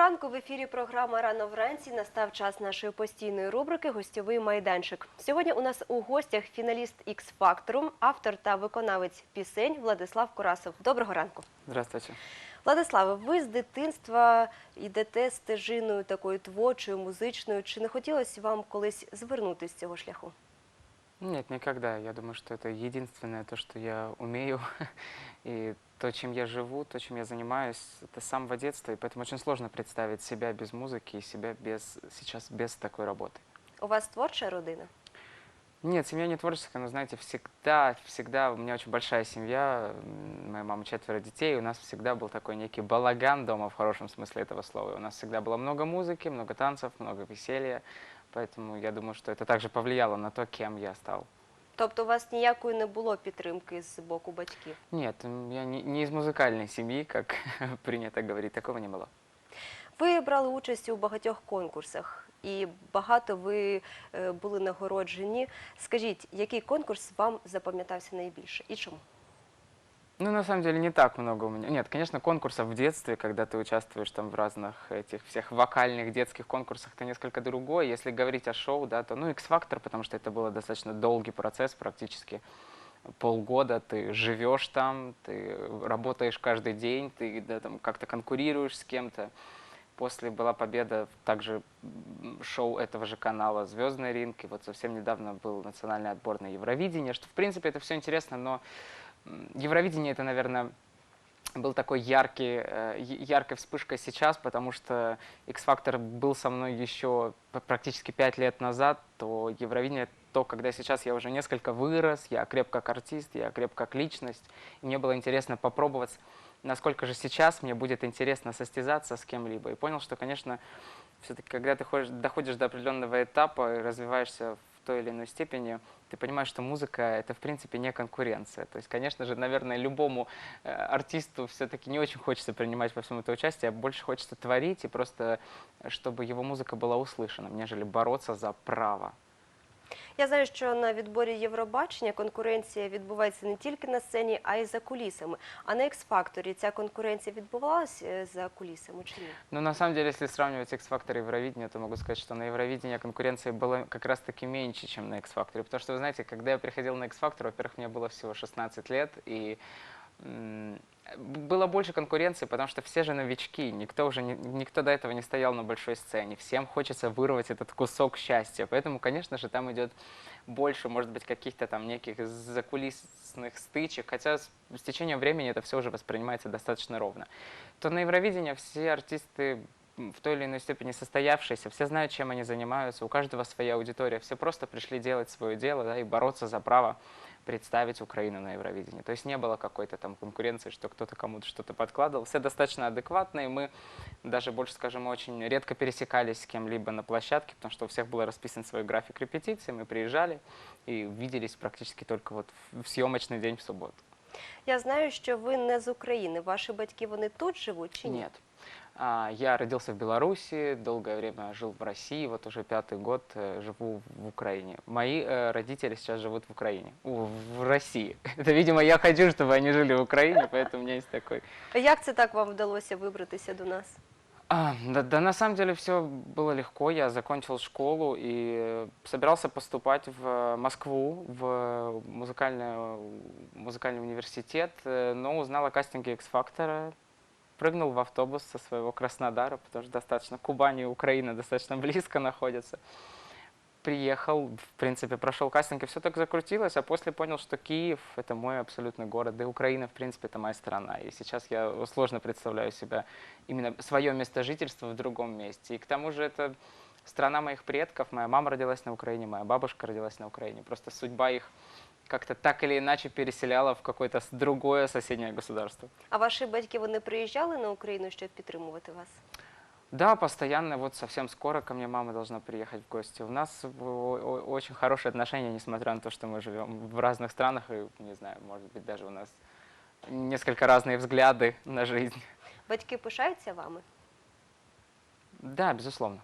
ранку в ефірі програма Рано вранці настав час нашої постійної рубрики Гостьовий майданчик. Сьогодні у нас у гостях фіналіст X Factor, автор та виконавець пісень Владислав Курасов. Доброго ранку. Здравствуйте. Владиславе, ви з дитинства йдете стежиною такою творчою, музичною. Чи не хотілося вам колись звернути з цього шляху? Нет, никогда. Я думаю, что это единственное то, что я умею. И то, чем я живу, то, чем я занимаюсь, это с самого детства. И поэтому очень сложно представить себя без музыки и себя без, сейчас без такой работы. У вас творча родина? Нет, семья не творческая, но, знаете, всегда, всегда, у меня очень большая семья, моя мама четверо детей, у нас всегда был такой некий балаган дома в хорошем смысле этого слова. У нас всегда было много музыки, много танцев, много веселья, поэтому я думаю, что это также повлияло на то, кем я стал. Тобто у вас ніякої не було підтримки з боку батьків? Нет, я не, не из музыкальной семьи, как принято говорить, такого не было. Ви брали участь у багатьох конкурсах і багато ви е, були нагороджені. Скажіть, який конкурс вам запам'ятався найбільше і чому? Ну, на самом деле, не так много у меня. Нет, конечно, конкурсов в детстве, когда ты участвуешь там в разных этих всех вокальных детских конкурсах, это несколько другое. Если говорить о шоу, да, то, ну, X-Factor, потому что это был достаточно долгий процесс, практически полгода ты живешь там, ты работаешь каждый день, ты да, там как-то конкурируешь с кем-то. После была победа также шоу этого же канала «Звездный ринг», и вот совсем недавно был национальный отбор на Евровидение, что, в принципе, это все интересно, но Евровидение это, наверное, был такой яркий, э, яркой вспышкой сейчас, потому что X-Factor был со мной еще практически пять лет назад, то Евровидение то, когда сейчас я уже несколько вырос, я креп как артист, я креп как личность, и мне было интересно попробовать, насколько же сейчас мне будет интересно состязаться с кем-либо. И понял, что, конечно, все-таки, когда ты ходишь, доходишь до определенного этапа и развиваешься в той или иной степени, ты понимаешь, что музыка это в принципе не конкуренция. То есть, конечно же, наверное, любому э, артисту все-таки не очень хочется принимать во всем это участие, а больше хочется творить и просто, э, чтобы его музыка была услышана, нежели бороться за право. Я знаю, що на відборі Євробачення конкуренція відбувається не тільки на сцені, а й за кулісами. А на X-Factor ця конкуренція відбувалася е, за кулісами чи ні? Но на самом деле, если сравнивать X-Factor и Евровидение, то могу сказать, что на Евровидении конкуренции было как раз-таки меньше, чем на X-Factor. Потому что, вы знаете, когда я приходил на X-Factor, во-первых, мне было всего 16 лет, и м, Было больше конкуренции, потому что все же новички, никто уже не- никто до этого не стоял на большой сцене, всем хочется вырвать этот кусок счастья, поэтому, конечно же, там идет больше, может быть, каких-то там неких закулисных стычек, хотя с, с течением времени это все уже воспринимается достаточно ровно. То на Евровидении все артисты в той или иной степени состоявшиеся, все знают, чем они занимаются, у каждого своя аудитория, все просто пришли делать свое дело да, и бороться за право представить Украину на Евровидении. То есть не было какой-то там конкуренции, что кто-то кому-то что-то подкладывал. Все достаточно адекватные. Мы даже, больше скажем, очень редко пересекались с кем-либо на площадке, потому что у всех был расписан свой график репетиции. Мы приезжали и виделись практически только вот в в съемочный день в субботу. Я знаю, що ви не з України. Ваші батьки вони тут живуть чи ні? Нет. А, Я родился в Беларуси, долгое время жил в России, вот уже пятый год э, живу в Украине. Мои э, родители сейчас живут в Украине, в России. Это, видимо, я хочу, чтобы они жили в Украине, поэтому у меня есть такой А Як це так вам вдалося вибратися до нас? А, да, да, на самом деле все было легко. Я закончил школу и собирался поступать в э, Москву, в музыкальный, музыкальный университет, но узнал о кастинге X-Factor, прыгнул в автобус со своего Краснодара, потому что достаточно Кубань и Украина достаточно близко находятся. Приехал, в принципе, прошел кастинг, и все так закрутилось, а после понял, что Киев — это мой абсолютный город, да и Украина, в принципе, это моя страна. И сейчас я сложно представляю себя именно свое место жительства в другом месте. И к тому же это страна моих предков. Моя мама родилась на Украине, моя бабушка родилась на Украине. Просто судьба их как-то так или иначе переселяла в какое-то с- другое соседнее государство. А ваші батьки вони приїжджали на Україну, щоб підтримувати вас? Да, постоянно, вот совсем скоро ко мне мама должна приехать в гости. У нас о- о- очень хорошие отношения, несмотря на то, что мы живем в разных странах, и, не знаю, может быть, даже у нас несколько разные взгляды на жизнь. Батьки пишаються вами? Да, безусловно.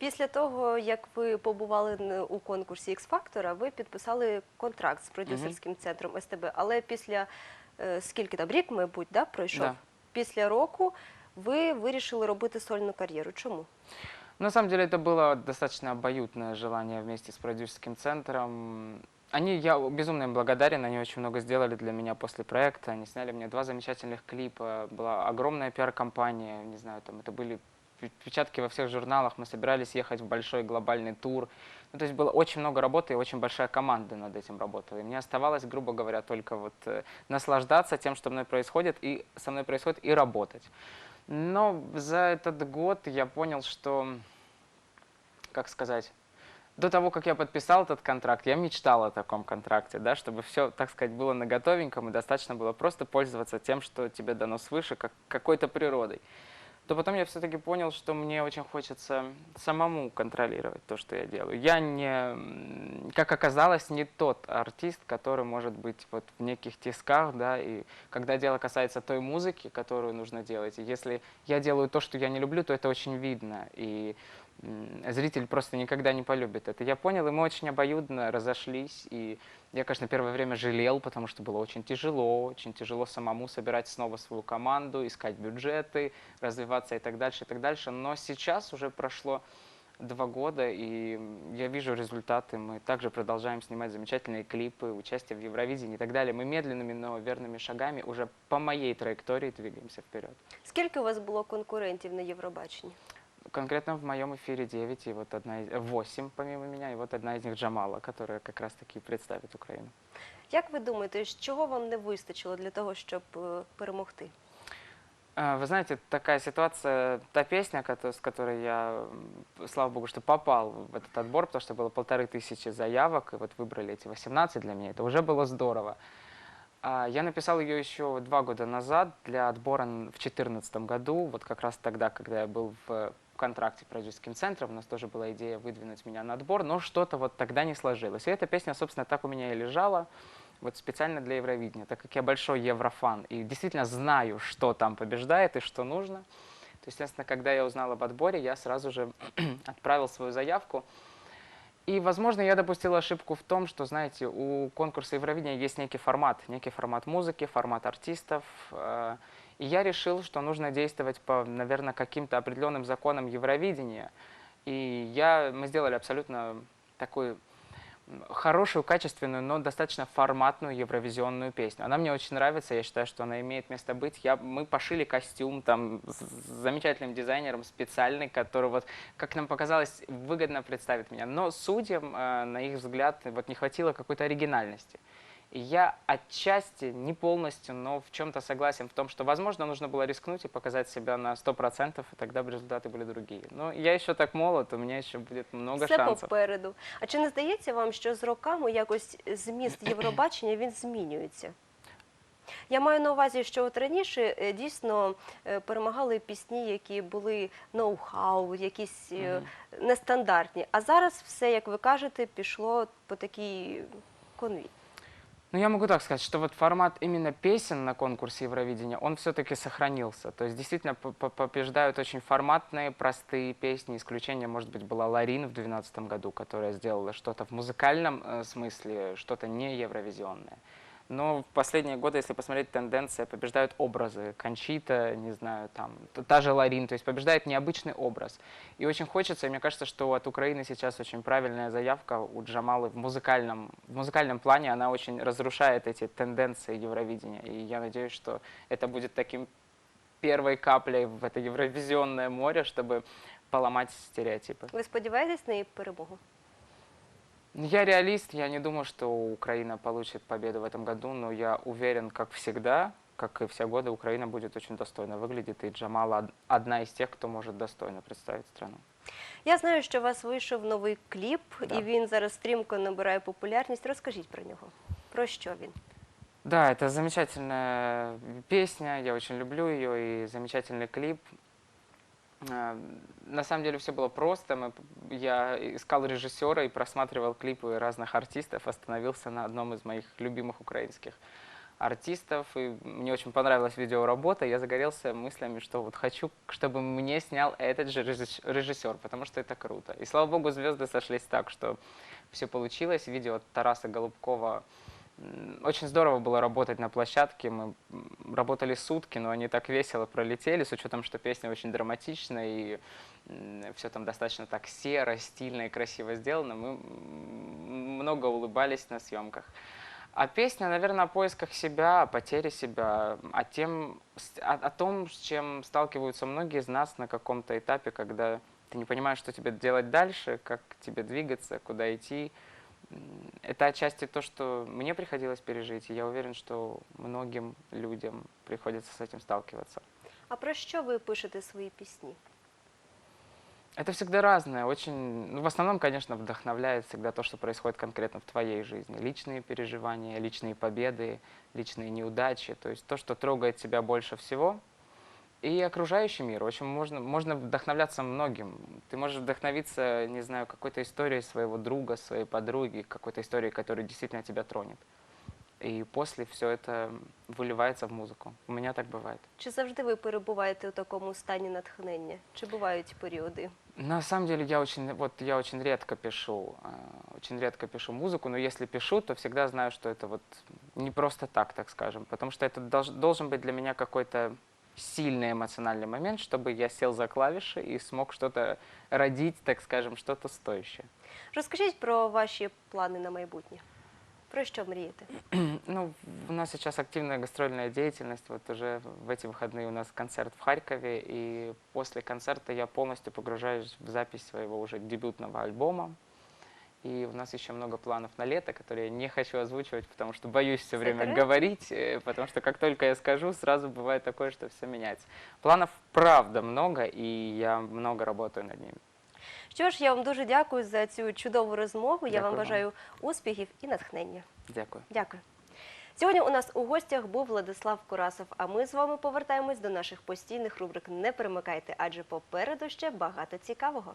Після того, як ви побували н- у конкурсі X-Factor, ви підписали контракт з продюсерським центром СТБ. Але після е, скільки там рік, мабуть, да, пройшов? Да. Після року ви вирішили робити сольну кар'єру. Чому? На самом деле это было достаточно обоюдное желание вместе с продюсерским центром. Они, я безумно им благодарен, они очень много сделали для меня после проекта. Они сняли мне два замечательных клипа, была огромная пиар-компания, не знаю, там это были пе- печатки во всех журналах, мы собирались ехать в большой глобальный тур. Ну, то есть было очень много работы и очень большая команда над этим работала. И мне оставалось, грубо говоря, только вот э, наслаждаться тем, что мной происходит, и со мной происходит, и работать. Но за этот год я понял, что, как сказать, до того, как я подписал этот контракт, я мечтал о таком контракте, да, чтобы все, так сказать, было на готовеньком, и достаточно было просто пользоваться тем, что тебе дано свыше, как какой-то природой. То потом я все-таки понял, что мне очень хочется самому контролировать то, что я делаю. Я не, как оказалось, не тот артист, который может быть вот в неких тисках, да, и когда дело касается той музыки, которую нужно делать, если я делаю то, что я не люблю, то это очень видно, и зритель просто никогда не полюбит это. Я понял, и мы очень обоюдно разошлись, и я, конечно, первое время жалел, потому что было очень тяжело, очень тяжело самому собирать снова свою команду, искать бюджеты, развиваться и так дальше, и так дальше. Но сейчас уже прошло два года, и я вижу результаты. Мы также продолжаем снимать замечательные клипы, участие в Евровидении и так далее. Мы медленными, но верными шагами уже по моей траектории двигаемся вперед. Скільки у вас було конкурентів на Євробаченні? Конкретно в моем эфире 9, и вот одна из, 8 помимо меня, и вот одна из них Джамала, которая как раз-таки представит Украину. Як ви думаєте, чого вам не вистачило для того, щоб е, перемогти? А, Вы знаете, такая ситуация, та песня, с которой я, слава богу, что попал в этот отбор, потому что было полторы тысячи заявок, и вот выбрали эти 18 для меня, это уже было здорово. А, Я написал ее еще два года назад для отбора в 2014 году, вот как раз тогда, когда я был в контракте продюсерским центром, у нас тоже была идея выдвинуть меня на отбор, но что-то вот тогда не сложилось. И эта песня, собственно, так у меня и лежала, вот специально для Евровидения, так как я большой еврофан и действительно знаю, что там побеждает и что нужно. То, естественно, когда я узнал об отборе, я сразу же отправил свою заявку. И, возможно, я допустил ошибку в том, что, знаете, у конкурса Евровидения есть некий формат, некий формат музыки, формат артистов. И я решил, что нужно действовать по, наверное, каким-то определенным законам Евровидения. И я, мы сделали абсолютно такую хорошую, качественную, но достаточно форматную евровизионную песню. Она мне очень нравится, я считаю, что она имеет место быть. Я, мы пошили костюм там с замечательным дизайнером специальный, который вот, как нам показалось, выгодно представит меня. Но судьям, э, на их взгляд, вот не хватило какой-то оригинальности. И я отчасти, не полностью, но в чем-то согласен в том, что, возможно, нужно было рискнуть и показать себя на 100%, и тогда бы результаты были другие. Но я еще так молод, у меня еще будет много Все шансов. попереду. А чи не здається вам, що з роками якось зміст Євробачення він змінюється? Я маю на увазі, що от раніше е, дійсно е, перемагали пісні, які були ноу-хау, якісь е, нестандартні. А зараз все, як ви кажете, пішло по такій конві. Ну, я могу так сказать, что вот формат именно песен на конкурсе Евровидения, он все-таки сохранился. То есть действительно побеждают очень форматные, простые песни. Исключение, может быть, была Ларин в 2012 году, которая сделала что-то в музыкальном э, смысле, что-то не евровизионное. Но в последние годы, если посмотреть тенденция, побеждают образы. Кончита, не знаю, там, т- та же Ларин, то есть побеждает необычный образ. И очень хочется, и мне кажется, что от Украины сейчас очень правильная заявка у Джамалы в музыкальном, в музыкальном плане, она очень разрушает эти тенденции Евровидения. И я надеюсь, что это будет таким первой каплей в это евровизионное море, чтобы поломать стереотипы. Ви сподіваєтесь на її перемогу? Я реалист, я не думаю, что Украина получит победу в этом году, но я уверен, как всегда, как и все годы, Украина будет очень достойно выглядеть, и Джамала од- одна из тех, кто может достойно представить страну. Я знаю, що у вас вийшов новий кліп, Да. і він зараз стрімко набирає популярність. Розкажіть про нього. Про що він? Да, это замечательная песня, я очень люблю ее, и замечательный клип. А, На самом деле все было просто. Мы, я искал режиссера и просматривал клипы разных артистов, остановился на одном из моих любимых украинских артистов, и мне очень понравилась видеоработа, я загорелся мыслями, что вот хочу, чтобы мне снял этот же режисс- режиссер, потому что это круто. И слава богу, звезды сошлись так, что все получилось. Видео Тараса Голубкова очень здорово было работать на площадке. Мы работали сутки, но они так весело пролетели, с учетом, что песня очень драматичная и все там достаточно так серо, стильно и красиво сделано. Мы много улыбались на съемках. А песня, наверное, о поисках себя, о потере себя, о, тем, о, о том, с чем сталкиваются многие из нас на каком-то этапе, когда ты не понимаешь, что тебе делать дальше, как тебе двигаться, куда идти М, Это отчасти то, что мне приходилось пережить, и я уверен, что многим людям приходится с этим сталкиваться. А про що ви пишете свої пісні? Это всегда разное. Очень, ну, в основном, конечно, вдохновляет всегда то, что происходит конкретно в твоей жизни. Личные переживания, личные победы, личные неудачи. То есть то, что трогает тебя больше всего. И окружающий мир. В общем, можно, можно вдохновляться многим. Ты можешь вдохновиться, не знаю, какой-то историей своего друга, своей подруги, какой-то историей, которая действительно тебя тронет. И после все это выливается в музыку. У меня так бывает. Чи завжди ви перебуваєте у такому стані натхнення? Чи бувають періоди? На самом деле я очень, вот я очень редко пишу, э, очень редко пишу музыку, но если пишу, то всегда знаю, что это вот не просто так, так скажем, потому что это долж- должен быть для меня какой-то сильный эмоциональный момент, чтобы я сел за клавиши и смог что-то родить, так скажем, что-то стоящее. Розкажіть про ваші плани на майбутнє. Про що мрієте? Ну, у нас сейчас активная гастрольная деятельность. Вот уже в эти выходные у нас концерт в Харькове, и после концерта я полностью погружаюсь в запись своего уже дебютного альбома. И у нас еще много планов на лето, которые я не хочу озвучивать, потому что боюсь все время Секрет? говорить, э, потому что как только я скажу, сразу бывает такое, что все меняется. Планов правда много, и я много работаю над ними. Що ж, я вам дуже дякую за цю чудову розмову. Я Дякую вам вам. бажаю успіхів і натхнення. Дякую. Дякую. Сьогодні у нас у гостях був Владислав Курасов. А ми з вами повертаємось до наших постійних рубрик. Не перемикайте, адже попереду ще багато цікавого.